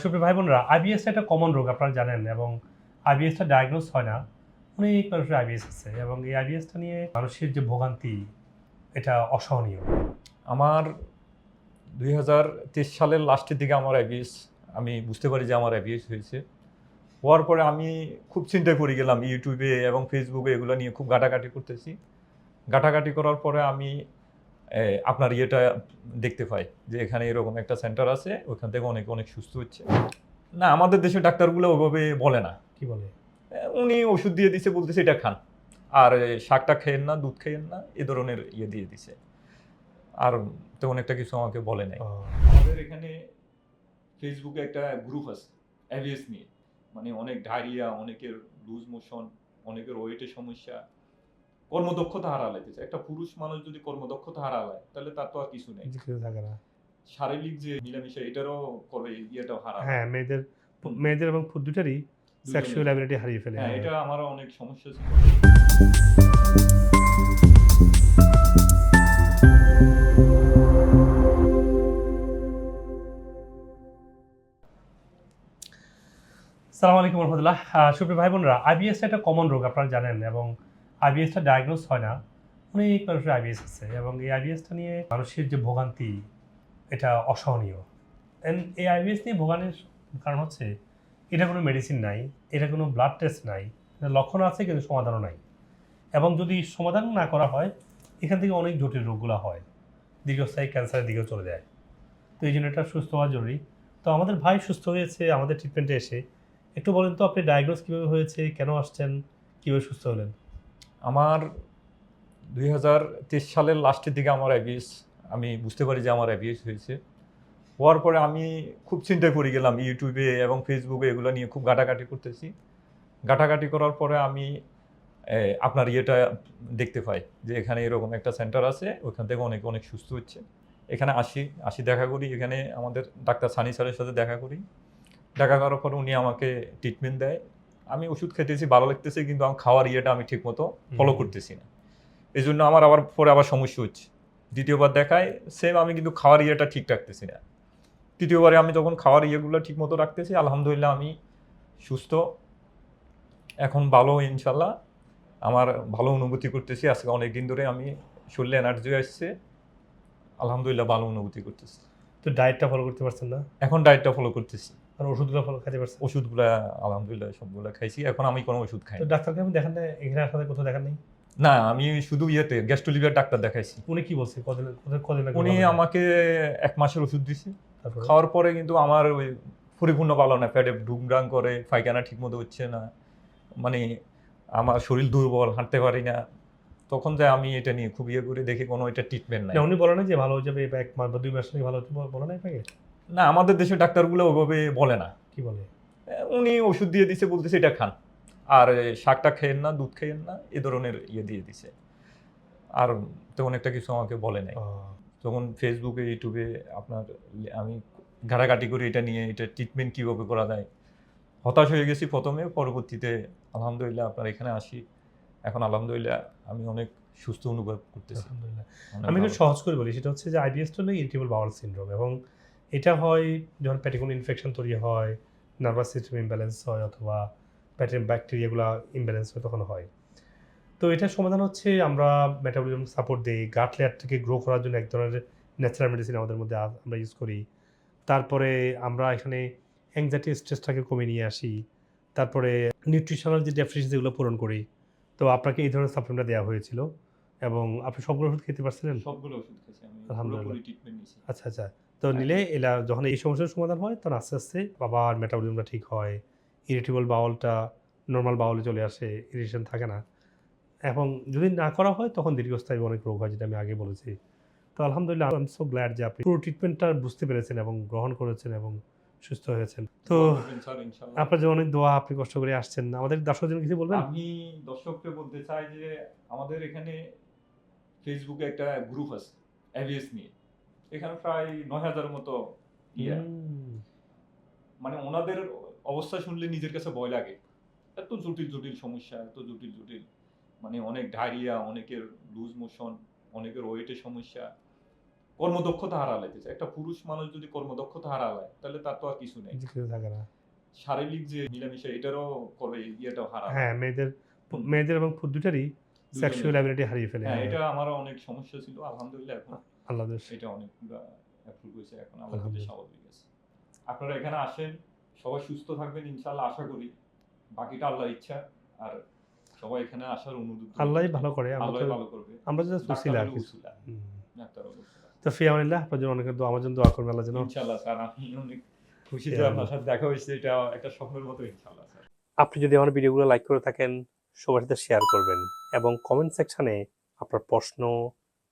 সুপ্রিয় ভাই বোনরা আইবিএস একটা কমন রোগ আপনারা জানেন এবং আইবিএসটা ডায়াগনোস হয় না। অনেক মানুষের আইবিএস আছে এবং এই আইবিএসটা নিয়ে মানুষের যে ভোগান্তি, এটা অসহনীয়। আমার দুই হাজার তেইশ সালের লাস্টের দিকে আমার অ্যাবিএস আমি বুঝতে পারি যে আমার অ্যাবিএস হয়েছে। হওয়ার পরে আমি খুব চিন্তায় পড়ে গেলাম ইউটিউবে এবং ফেসবুকে এগুলো নিয়ে খুব ঘাটাঘাটি করতেছি। ঘাটাঘাটি করার পরে আমি আপনার ইয়েটা দেখতে পাই যে এখানে এরকম একটা সেন্টার আছে ওইখান থেকে অনেক অনেক সুস্থ হচ্ছে। না আমাদের দেশের ডাক্তারগুলো ওইভাবে বলে না। কি বলে? উনি ওষুধ দিয়ে দিছে বলতেছে এটা খান। আর শাকটা খেয়েন না দুধ খেয়েন না এ ধরনের ইয়ে দিয়ে দিছে। আর তেমন একটা কিছু আমাকে বলে নাই। আমাদের এখানে ফেসবুকে একটা গ্রুপ আছে অ্যাভিএস নিয়ে। মানে অনেক ডায়রিয়া অনেকের লুজ মোশন অনেকের ওয়েটের সমস্যা। কর্মদক্ষতা হারালাইতেছে একটা পুরুষ মানুষ যদি কর্মদক্ষতা হারালায় তাহলে তার তো আর কিছু নেই। কিছু থাকে না। শারীরিক যে মিলামিশা এটারও করে ইয়েটাও হারা হ্যাঁ মেয়েদের মেয়েদের এবং দুটারই সেক্সুয়াল অ্যাবিলিটি হারিয়ে ফেলে। হ্যাঁ এটা আমারও অনেক সমস্যা ছিল। সালাম আলাইকুম রহমতুল্লাহ। সুপ্রিয় ভাই বোনরা আইবিএসটা একটা কমন রোগ আপনারা জানেন এবং আইবিএসটা ডায়াগনোস হয় না, অনেক মানুষের আইবিএস আছে এবং এই আইবিএসটা নিয়ে মানুষের যে ভোগান্তি, এটা অসহনীয়। এই আইবিএস নিয়ে ভোগানের কারণ হচ্ছে, এটা কোনো মেডিসিন নাই, এটা কোনো ব্লাড টেস্ট নাই লক্ষণ আছে কিন্তু সমাধানও নাই। এবং যদি সমাধান না করা হয়, এখান থেকে অনেক জটিল রোগগুলো হয়, দীর্ঘস্থায়ী ক্যান্সারের দিকেও চলে যায়। তো এই জন্য এটা সুস্থ হওয়া জরুরি। তো আমাদের ভাই সুস্থ হয়েছে, আমাদের ট্রিটমেন্টে এসে। একটু বলেন তো, আপনি ডায়াগনোস কীভাবে হয়েছে, কেন আসছেন, কীভাবে সুস্থ হলেন? আমার দুই হাজার তেইশ সালের লাস্টের দিকে আমার অ্যাবিএস আমি বুঝতে পারি যে আমার অ্যাবিএস হয়েছে। হওয়ার পরে আমি খুব চিন্তায় পড়ে গেলাম ইউটিউবে এবং ফেসবুকে এগুলো নিয়ে খুব ঘাটাঘাটি করতেছি। ঘাটাঘাটি করার পরে আমি আপনার ইয়েটা দেখতে পাই যে এখানে এরকম একটা সেন্টার আছে ওইখান থেকে অনেক অনেক সুস্থ হচ্ছে। এখানে আসি আসি দেখা করি, এখানে আমাদের ডাক্তার সানি স্যারের সাথে দেখা করি। দেখা করার পর উনি আমাকে ট্রিটমেন্ট দেয়। আমি ওষুধ খেতেছি ভালো লাগতেছে কিন্তু আমার খাওয়ার ইয়েটা আমি ঠিক মতো ফলো করতেছি না। এই জন্য আমার আবার পরে আবার সমস্যা হচ্ছে। দ্বিতীয়বার দেখায় সেম আমি কিন্তু খাওয়ার ইয়েটা ঠিক রাখতেছি না। তৃতীয়বারে আমি যখন খাওয়ার ইয়েগুলো ঠিক মতো রাখতেছি আলহামদুলিল্লাহ আমি সুস্থ। এখন ভালো ইনশাল্লাহ আমার ভালো অনুভূতি করতেছি। আজকে অনেক দিন ধরে আমি শরীরে এনার্জি আসছে। আলহামদুলিল্লাহ ভালো অনুভূতি করতেছি। তো ডায়েটটা ফলো করতে পারছেন না? এখন ডায়েটটা ফলো করতেছি। আর ওষুধগুলো ফলো খেতে পারছেন? ওষুধগুলা আলহামদুলিল্লাহ সবগুলা খাইছি। এখন আমি কোনো ওষুধ খাই। ডাক্তারকে আমি দেখান না এখানে আসলে কোথাও দেখান নেই? না আমি শুধু ইয়েতে গ্যাস্ট্রোলিভার ডাক্তার দেখাইছি। উনি কি বলছে? উনি আমাকে এক মাসের ওষুধ দিছে। খাওয়ার পরে কিন্তু আমার ওই পরিপূর্ণ ভালো না পেটে ঢুকডাং করে পায়খানা ঠিক মতো হচ্ছে না। মানে আমার শরীর দুর্বল হাঁটতে পারি না। তখন যে আমি এটা নিয়ে খুব ইয়ে করে দেখি কোনো এটা ট্রিটমেন্ট নাই। না উনি বলে না যে ভালো হয়ে যাবে এক মাস বা দুই মাস ভালো হতে বলে না না আমাদের দেশের ডাক্তারগুলো ওভাবে বলে না। কি বলে? উনি ওষুধ দিয়ে দিছে বলতেছে এটা খান। আর শাকটা খেয়েন না দুধ খেয়েন না এ ধরনের ইয়ে দিয়ে দিছে। আর তেমন একটা কিছু আমাকে বলে নাই। তখন ফেসবুকে ইউটিউবে আপনার আমি ঘাটাঘাটি করি এটা নিয়ে এটা ট্রিটমেন্ট কীভাবে করা যায়। হতাশ হয়ে গেছি প্রথমে পরবর্তীতে আলহামদুলিল্লাহ আপনার এখানে আসি। এখন আলহামদুলিল্লাহ আমি অনেক সুস্থ অনুভব করতেছি। আলহামদুলিল্লাহ। আমি একটু সহজ করে বলি সেটা হচ্ছে যে আইবিএস হলো ইরিটেবল বাউল সিনড্রোম এবং এটা হয় যখন পেটে কোনো ইনফেকশন তৈরি হয় নার্ভাস সিস্টেম ইমব্যালেন্স হয় অথবা পেটের ব্যাকটেরিয়াগুলো ইমব্যালেন্স হয় তখন হয়। তো এটার সমাধান হচ্ছে আমরা মেটাবলিজম সাপোর্ট দিই গাট লেয়ারটাকে গ্রো করার জন্য এক ধরনের ন্যাচারাল মেডিসিন আমাদের মধ্যে আমরা ইউজ করি। তারপরে আমরা এখানে অ্যাংজাইটি স্ট্রেসটাকে কমিয়ে নিয়ে আসি। তারপরে নিউট্রিশনাল যে ডেফিসিয়েন্সিগুলো পূরণ করি। তো আপনাকে এই ধরনের সাপ্লিমেন্টটা দেওয়া হয়েছিল। এবং আপনি সবগুলো ওষুধ খেতে পারছিলেন? সবগুলো ওষুধ খেয়েছি আমি আলহামদুলিল্লাহ। আচ্ছা আচ্ছা। তো নিলে এলা যখন এই সমস্যার সমাধান হয় তখন আস্তে আস্তে বাবার মেটাবলিজমটা ঠিক হয়। ইরিটেবল বাউলটা নর্মাল বাউলে চলে আসে ইরিটেশন থাকে না। এবং যদি না করা হয় তখন দীর্ঘস্থায়ী অনেক রোগ হয় যেটা আমি আগে বলেছি। তো আলহামদুলিল্লাহ আই এম সো গ্ল্যাড যে আপনি পুরো ট্রিটমেন্টটা বুঝতে পেরেছেন এবং গ্রহণ করেছেন এবং সুস্থ হয়েছেন। তো আপনার যে অনেক দোয়া আপনি কষ্ট করে আসছেন। আমাদের দর্শকদের জন্য কিছু বলবেন? আমি দর্শককে বলতে চাই যে আমাদের এখানে ফেসবুকে একটা গ্রুপ আছে অ্যাভিএস নিয়ে এখানে প্রায় নয় হাজারের মতো ইয়ে। মানে ওনাদের অবস্থা শুনলে নিজের কাছে ভয় লাগে। এত জটিল জটিল সমস্যা এত জটিল জটিল। মানে অনেক ডায়রিয়া অনেকের লুজ মোশন অনেকের ওয়েটের সমস্যা। কর্মদক্ষতা হারালাইতেছে একটা পুরুষ মানুষ যদি কর্মদক্ষতা হারালায় তাহলে তার তো আর কিছু নেই। শারীরিক যে মিলামিশা এটারও করে ইয়েটাও হারা হ্যাঁ মেয়েদের মেয়েদের এবং দুটারই সেক্সুয়াল অ্যাবিলিটি হারিয়ে ফেলে। হ্যাঁ এটা আমারও অনেক সমস্যা ছিল আলহামদুলিল্লাহ এখন এটা অনেক অ্যাপ্রুভ হয়েছে এখন আলহামদুলিল্লাহ। স্বাভাবিক আছে আপনারা এখানে আসেন সবাই সুস্থ থাকবেন ইনশাআল্লাহ আশা করি। বাকিটা আল্লাহর ইচ্ছা আর সবাই এখানে আসার অনুরোধ আল্লাহই ভালো করে আল্লাহই ভালো করবে। আমরা আর। তো আপনার জন্য অনেক দোয়া আমার জন্য দোয়া করবেন আল্লাহ যেন ইনশাআল্লাহ স্যার আমি অনেক খুশি যে আপনার সাথে দেখা হয়েছে এটা একটা স্বপ্নের মতো ইনশাআল্লাহ স্যার। আপনি যদি আমার ভিডিওগুলো লাইক করে থাকেন সবার সাথে শেয়ার করবেন এবং কমেন্ট সেকশনে আপনার প্রশ্ন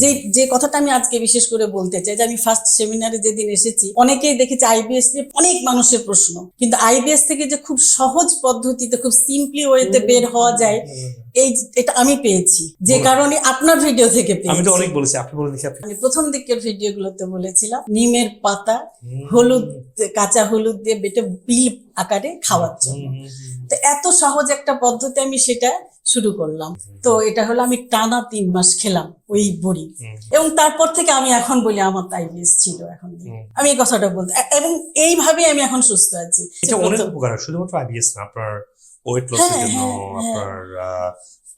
যে যে কথাটা আমি আজকে বিশেষ করে বলতে চাই যে আমি ফার্স্ট সেমিনারে যেদিন এসেছি অনেকেই দেখেছি আইবিএস নিয়ে অনেক মানুষের প্রশ্ন। কিন্তু আইবিএস থেকে যে খুব সহজ পদ্ধতিতে খুব সিম্পলি ওয়েতে বের হওয়া যায় এই এটা আমি পেয়েছি। যে কারণে আপনার ভিডিও থেকে আমি তো অনেক বলেছি আপনি বলে আপনি আমি প্রথম দিকের ভিডিওগুলোতে বলেছিলাম নিমের পাতা হলুদ কাঁচা হলুদ দিয়ে বেটে বিল আকারে খাওয়ার জন্য। তো এত সহজ একটা পদ্ধতি আমি সেটা শুরু করলাম। তো এটা হলো আমি টানা তিন মাস খেলাম ওই বড়ি। এবং তারপর থেকে আমি এখন বলি আমার আইবিএস ছিল এখন আমি এই কথাটা বলতে এবং এইভাবে আমি এখন সুস্থ আছি। এটা অনেক উপকার শুধুমাত্র আইবিএস না আপনার ওয়েট লসের হ্যাঁ, জন্য হ্যাঁ, হ্যাঁ। আপনার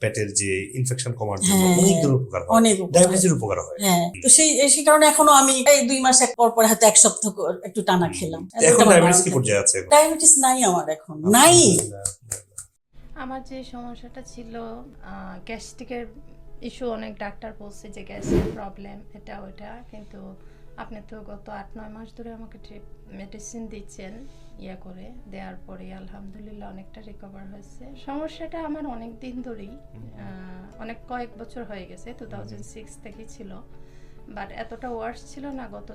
পেটের যে ইনফেকশন কমার জন্য অনেক। ধরনের উপকার হয়। অনেক ডায়াবেটিসের উপকার হয়। হ্যাঁ। তো সেই সেই কারণে এখনও আমি এই দুই মাস এক পর পর হয়তো এক সপ্তাহ একটু টানা খেলাম। এখন ডায়াবেটিস কি পর্যায়ে আছে? ডায়াবেটিস নাই আমার এখন নাই। আমার যে সমস্যাটা ছিল গ্যাস্ট্রিকের ইস্যু অনেক ডাক্তার বলছে যে গ্যাসের প্রবলেম এটা ওটা কিন্তু আপনি তো গত আট নয় মাস ধরে আমাকে ট্রিপ মেডিসিন দিচ্ছেন ইয়ে করে দেওয়ার পরে আলহামদুলিল্লাহ অনেকটা রিকভার হয়েছে। সমস্যাটা আমার অনেক দিন ধরেই অনেক কয়েক বছর হয়ে গেছে টু থাউজেন্ড সিক্স থেকেই ছিল। বাট এতটা ওয়ার্স ছিল না গত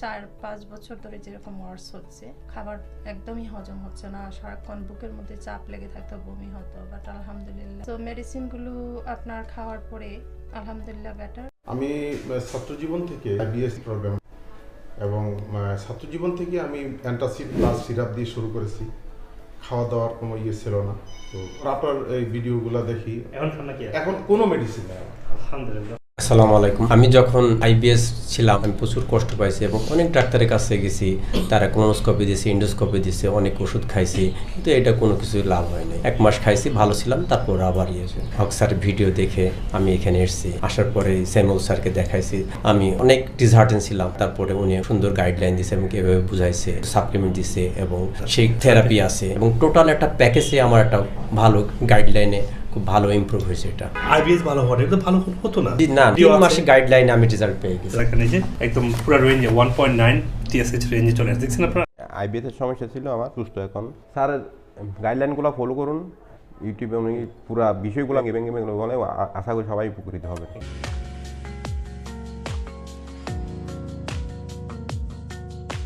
চার পাঁচ বছর ধরে যেরকম ওয়ার্স হচ্ছে। খাবার একদমই হজম হচ্ছে না সারাক্ষণ বুকের মধ্যে চাপ লেগে থাকতো বমি হতো বাট আলহামদুলিল্লাহ। তো মেডিসিনগুলো আপনার খাওয়ার পরে আলহামদুলিল্লাহ বেটার আমি আহ, ছাত্রজীবন থেকে বিএস প্রোগ্রাম এবং ছাত্র ছাত্রজীবন থেকে আমি অ্যান্টাসিড প্লাস সিরাপ দিয়ে শুরু করেছি। খাওয়া দাওয়ার কোনো ইয়ে ছিল না। তো আপনার এই ভিডিওগুলো দেখি। এখন? এখন কোনো মেডিসিন নেই আলহামদুলিল্লাহ। আসসালামু আলাইকুম। আমি যখন আইবিএস ছিলাম, আমি প্রচুর কষ্ট পাইছি এবং অনেক ডাক্তারের কাছে গেছি। তারা কোনোস্কোপি দিয়েছে ইন্ডোস্কোপি দিয়েছে অনেক ওষুধ খাইছি। কিন্তু এটা কোনো কিছু লাভ হয়নি এক মাস খাইছি, ভালো ছিলাম, তারপর আবার ইয়েছে হক স্যার ভিডিও দেখে আমি এখানে এসেছি। আসার পরে স্যামুল স্যারকে দেখাইছি। আমি অনেক ডিসহার্টেন ছিলাম। তারপরে উনি সুন্দর গাইডলাইন দিয়েছে আমাকে এভাবে বুঝাইছে সাপ্লিমেন্ট দিছে এবং সেই থেরাপি আছে। এবং টোটাল একটা প্যাকেজে আমার একটা ভালো গাইডলাইনে খুব ভালো ইমপ্রুভ হয়েছে এটা। আইবিএস ভালো হওয়ার এটা ভালো হতো না। জি, না তিন মাসে গাইডলাইন আমি রেজাল্ট পেয়ে গেছি। এখানে যে একদম পুরো রেঞ্জে ওয়ান পয়েন্ট নাইন টিএসএইচ রেঞ্জে চলে আসছে। দেখছেন আপনারা? আইবিএস এর সমস্যা ছিল আমার সুস্থ এখন। স্যার গাইডলাইনগুলো ফলো করুন। ইউটিউবে উনি পুরো বিষয়গুলো গেমিং গেমে বলে আশা করি সবাই উপকৃত হবে।